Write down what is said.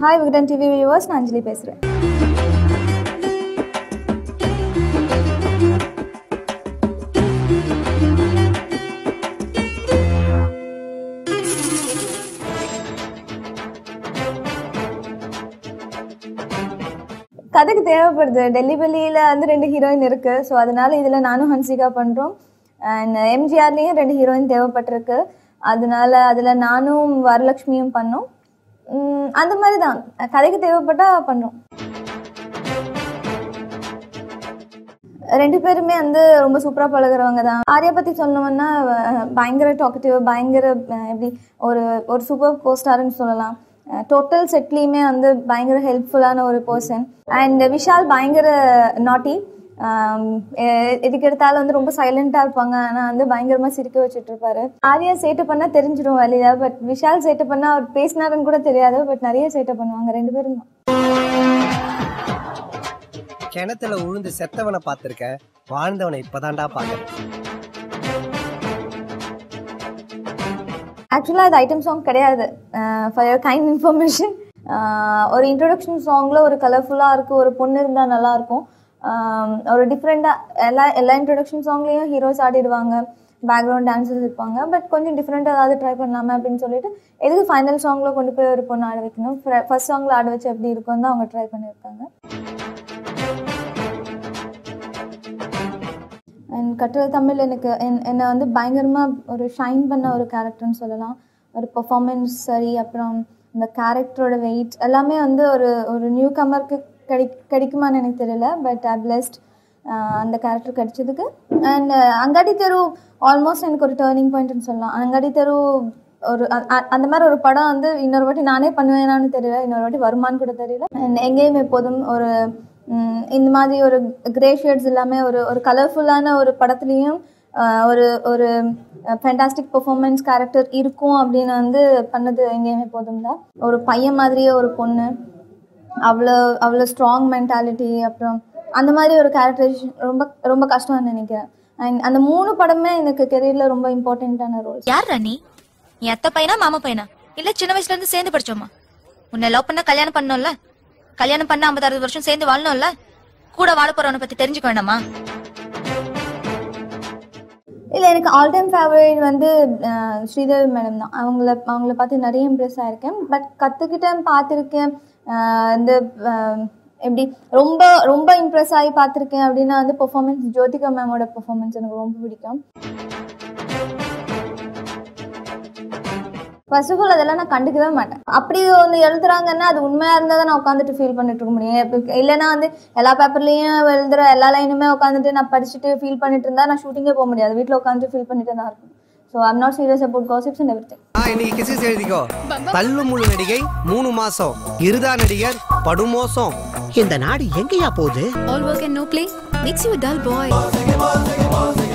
Hi Vikatan TV viewers நான் அஞ்சலி பேசுகிறேன் கதைக்கு தேவைப்படுது. டெல்லி பெல்லியில் வந்து ரெண்டு ஹீரோயின் இருக்குது ஸோ அதனால இதில் நானும் ஹன்சிகா பண்ணுறோம் அண்ட் எம்ஜிஆர்லேயும் ரெண்டு ஹீரோயின் தேவைப்பட்டிருக்கு. அதனால அதில் நானும் வரலட்சுமியும் பண்ணோம். அந்த மாதிரி தான் கதைக்கு தேவைப்பட்டா பண்ணுறோம் ரெண்டு பேருமே வந்து ரொம்ப சூப்பராக பழகுறவங்க தான். ஆர்யா பற்றி சொன்னோம்னா பயங்கர டாக்கட்டிவ் பயங்கர எப்படி ஒரு ஒரு சூப்பர் கோஸ்டார்னு சொல்லலாம். டோட்டல் செட்லேயுமே வந்து பயங்கர ஹெல்ப்ஃபுல்லான ஒரு பர்சன் அண்ட் விஷால் பயங்கர நாட்டி எதுக்கு எடுத்தாலும் வந்து ரொம்ப சைலண்டாக இருப்பாங்க. ஆனால் வந்து பயங்கரமாக சிரிக்க வச்சுட்டு இருப்பாரு ஆர்யா சேட்டை பண்ணால் தெரிஞ்சிடும் வெளியில பட் விஷால் சேட்டை பண்ணால் அவர் பேசினாருன்னு கூட தெரியாது பட் நிறைய சேட்டை பண்ணுவாங்க ரெண்டு பேரும் தான். கிணத்துல உழுந்து செத்தவனை பார்த்திருக்கேன் வாழ்ந்தவனை இப்பதான்டா பாக்குறேன் ஆக்சுவலாக அது ஐட்டம் சாங் கிடையாது. ஃபார் யர் கைண்ட் இன்ஃபர்மேஷன் ஒரு இன்ட்ரொடக்ஷன் சாங்கில் ஒரு கலர்ஃபுல்லாக இருக்குது ஒரு பொண்ணு இருந்தால் நல்லாயிருக்கும் ஒரு டிஃப்ரெண்ட்டாக எல்லா எல்லா இன்ட்ரொடக்ஷன் சாங்லேயும் ஹீரோஸ் ஆடிடுவாங்க. பேக்ரவுண்ட் டான்ஸர்ஸ் இருப்பாங்க. பட் கொஞ்சம் டிஃப்ரெண்ட்டாக ஏதாவது ட்ரை பண்ணலாமே அப்படின்னு சொல்லிட்டு எதுக்கு ஃபைனல் சாங்கில் கொண்டு போய் ஒரு பொண்ணு ஆட வைக்கணும்? ஃபர்ஸ்ட் சாங்கில் ஆட வச்சு எப்படி இருக்கும்னு தான் அவங்க ட்ரை பண்ணியிருக்காங்க. அண்ட் கட்டுரை தமிழ் எனக்கு என் என்னை வந்து பயங்கரமாக ஒரு ஷைன் பண்ண ஒரு கேரக்டர்னு சொல்லலாம். ஒரு பெர்ஃபார்மன்ஸ் சரி அப்புறம் இந்த கேரக்டரோட வெயிட் எல்லாமே வந்து ஒரு ஒரு நியூ கமருக்கு கிடை கிடைக்குமான்னு எனக்கு தெரியல பட் ஐ பிளஸ்ட் அந்த கேரக்டர் கிடைச்சதுக்கு. அண்ட் அங்காடி தெரு ஆல்மோஸ்ட் எனக்கு ஒரு டேர்னிங் பாயிண்ட்னு சொல்லலாம். அங்காடி தெரு ஒரு அந்த மாதிரி ஒரு படம் வந்து இன்னொரு வாட்டி நானே பண்ணுவேனான்னு தெரியல இன்னொரு வாட்டி வருமான்னு கூட தெரியல. அண்ட் எங்கேயும் எப்போதும் ஒரு இந்த மாதிரி ஒரு கிரே ஷேட்ஸ் ஒரு ஒரு கலர்ஃபுல்லான ஒரு படத்துலேயும் ஒரு ஒரு ஃபேண்டாஸ்டிக் பெர்ஃபார்மன்ஸ் கேரக்டர் இருக்கும் அப்படின்னு வந்து பண்ணது எங்கேயுமே போதும் தான். ஒரு பையன் மாதிரியே ஒரு பொண்ணு. அவ்வளோ அவ்வளோ ஸ்ட்ராங் மென்டாலிட்டி அப்புறம் அந்த மாதிரி ஒரு கேரக்டரைசேஷன் ரொம்ப ரொம்ப கஷ்டம்னு நினைக்கிறேன். அண்ட் அந்த மூணு படமே எனக்கு கெரியரில் ரொம்ப இம்பார்ட்டண்ட்டான ரோல்ஸ் யார் ராணி? நீ அத்தை பையனா மாமா பையனா? இல்ல சின்ன வயசுல இருந்து சேர்ந்து படிச்சோமா? உன்னை லவ் பண்ண கல்யாணம் பண்ணோம்ல கல்யாணம் பண்ண ஐம்பது அறுபது வருஷம் சேர்ந்து வாழணும்ல? கூட வாழ போறவனை பத்தி தெரிஞ்சுக்க வேண்டாமா? இல்லை எனக்கு ஆல் டைம் ஃபேவரட் வந்து ஸ்ரீதேவி மேடம் தான். அவங்கள அவங்கள பார்த்து நிறைய இம்ப்ரெஸ் ஆயிருக்கேன். பட் கற்றுக்கிட்டேன் பார்த்துருக்கேன். இந்த எப்படி ரொம்ப ரொம்ப இம்ப்ரெஸ் ஆகி பார்த்துருக்கேன் அப்படின்னா வந்து பெர்ஃபார்மன்ஸ் ஜோதிகா மேமோட பெர்ஃபார்மன்ஸ் எனக்கு ரொம்ப பிடிக்கும். பசுகள் அதெல்லாம் நான் கண்டுக்கவே மாட்டேன். அப்படி ஒன்று எழுதுறாங்கன்னா அது உண்மையாக இருந்தால் தான் நான் உட்காந்துட்டு ஃபீல் பண்ணிட்டு இருக்க முடியும். இல்லைன்னா வந்து எல்லா பேப்பர்லேயும் எழுதுற எல்லா லைனுமே உட்காந்துட்டு நான் படிச்சுட்டு ஃபீல் பண்ணிட்டு இருந்தா நான் ஷூட்டிங்கே போக முடியாது. வீட்டில் உட்காந்துட்டு ஃபீல் பண்ணிட்டு தான் இருக்கும் so I'm not serious about gossips and everything இன்னைக்கு கிசிஸ் எழுதிக்கோ. தள்ளு முழு நடிகை மூணு மாசம். இருதா நடிகர் படுமோசம். இந்த நாடு எங்கேயா போகுது? All work and no play. Makes you a dull boy.